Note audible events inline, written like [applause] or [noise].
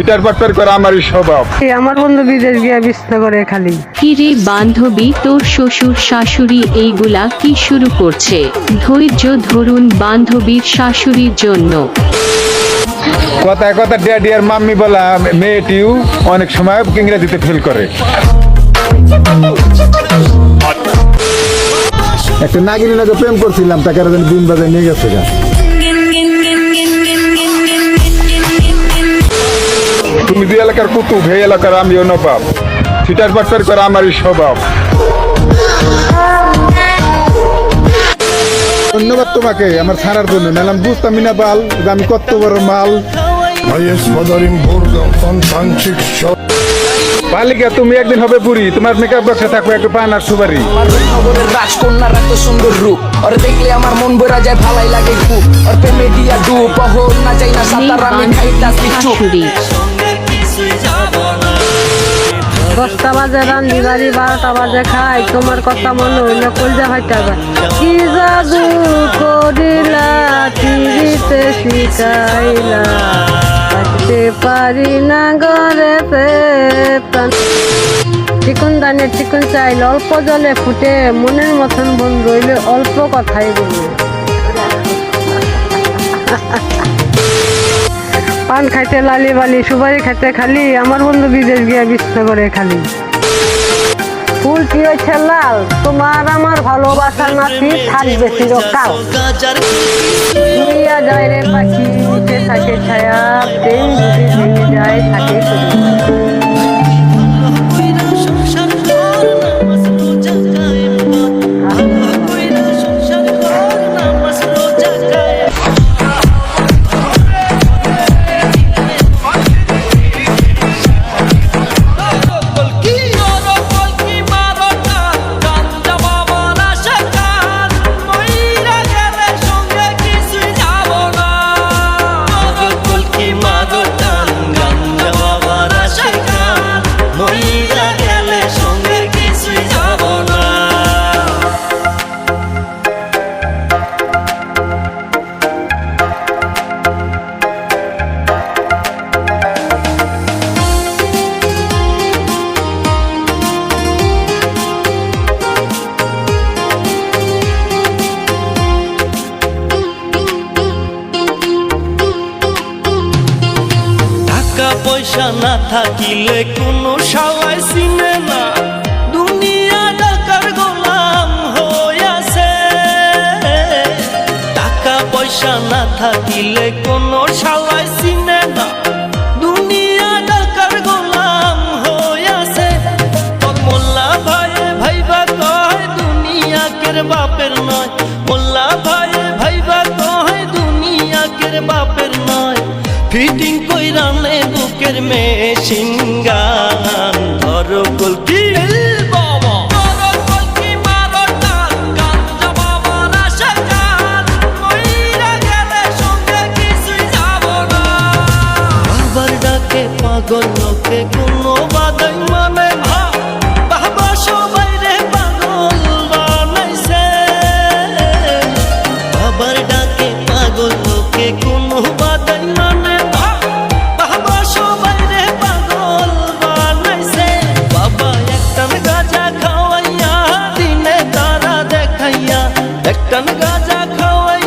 Fitter পাটপার করে আমারই স্বভাব। আমার বন্ধু বিদেশ গিয়া বিস্তার করে খালি। কিরে বান্ধবী তোর শ্বশুর শাশুড়ি এইগুলা কি শুরু করছে? ধৈর্য ধরুন বান্ধবীর শাশুড়ির জন্য। কথায় কথা ড্যাডি আর মাম্মি বলা মেয়েটিও অনেক সময় ইংরেজিতে ফেল করে। একটা নাগিনী নাকি প্রেম করছিলাম তাকে দিন বাজায় নিয়ে গেছে এলাকার কুতুব এই এলাকার আমিও নবাব। ফিটার পাটপার করে আমারই স্বভাব। ধন্যবাদ তোমাকে আমার ছাড়ার জন্য। নাহলে আমি বুঝতামই না বাল আমি কত বড় মাল. বালিকা তুমি একদিন হবে বুড়ি। তোমার মেকআপ বক্সে থাকবে একটু পান আর সুপারি। নগরের রাজকন্যার এত সুন্দর রূপ। ওর দেখলে আমার মন বইরা যায় ভালাই লাগে খুব। ওর প্রেমে দিয়া ডুব অহর না যাই না সাঁতার আমি খাইতাস কিছু দশটা বাজে রান্ধি বাড়ি বারোটা বাজে, খাই। তোমার কথা মনে হইলে কলজা ভাইটা যায় কি জাদু করিলা, টিভিতে শিখাইলা। থাকতে পারি না ঘরে প্রাণ চিকন দানে চিকন চাইলে, অল্প জলে ফুটে। মনের মতন বন রইলে অল্প কথাই বলি। [laughs] পান খাইতে লালি বালি, সুপারি খাইতে খালি, আমার বন্ধু বিদেশ গিয়া বিশ্ব করে খালি। ফুল কি হয়েছে লাল, তোমার আমার ভালোবাসা নাতি থাকবে চিরকাল। যায় রে পাখি থাকে ছায়া যায় থাকে পয়সা না থাকিলে কোনো সালাই চিনে না দুনিয়া টাকার গোলাম হইয়াছে টাকা পয়সা না থাকিলে কোনো সালাই চিনে না দুনিয়া টাকার গোলাম হইয়াছে তোর মোল্লা ভাই, ভাইবা কয়, দুনিয়া কের বাপের নয়। মোল্লা ভাই, ভাইবা কয়, দুনিয়া কের বাপের নয়। ফিটিং কইরা নে বুকের মেশিন গান। ধর কলকি বাবা। ধর কলকি একটা গাজা খাওয়াই